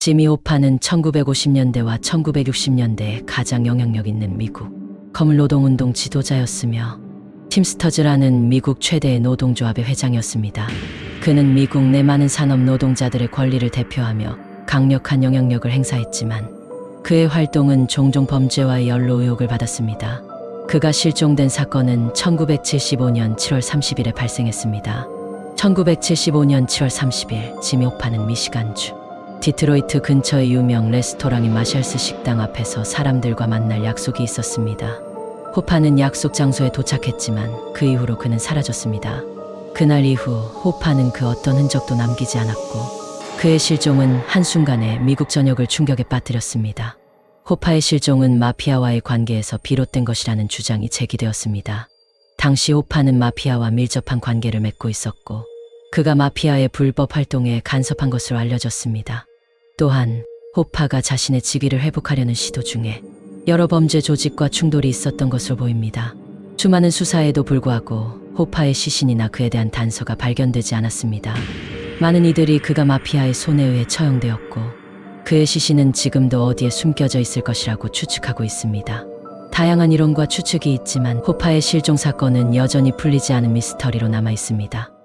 지미 호파는 1950년대와 1960년대에 가장 영향력 있는 미국 거물 노동운동 지도자였으며 팀스터즈라는 미국 최대의 노동조합의 회장이었습니다. 그는 미국 내 많은 산업 노동자들의 권리를 대표하며 강력한 영향력을 행사했지만 그의 활동은 종종 범죄와의 연루 의혹을 받았습니다. 그가 실종된 사건은 1975년 7월 30일에 발생했습니다. 1975년 7월 30일 지미 호파는 미시간주 디트로이트 근처의 유명 레스토랑인 마샬스 식당 앞에서 사람들과 만날 약속이 있었습니다. 호파는 약속 장소에 도착했지만 그 이후로 그는 사라졌습니다. 그날 이후 호파는 그 어떤 흔적도 남기지 않았고 그의 실종은 한순간에 미국 전역을 충격에 빠뜨렸습니다. 호파의 실종은 마피아와의 관계에서 비롯된 것이라는 주장이 제기되었습니다. 당시 호파는 마피아와 밀접한 관계를 맺고 있었고 그가 마피아의 불법 활동에 간섭한 것으로 알려졌습니다. 또한 호파가 자신의 직위를 회복하려는 시도 중에 여러 범죄 조직과 충돌이 있었던 것으로 보입니다. 수많은 수사에도 불구하고 호파의 시신이나 그에 대한 단서가 발견되지 않았습니다. 많은 이들이 그가 마피아의 손에 의해 처형되었고 그의 시신은 지금도 어디에 숨겨져 있을 것이라고 추측하고 있습니다. 다양한 이론과 추측이 있지만 호파의 실종 사건은 여전히 풀리지 않은 미스터리로 남아 있습니다.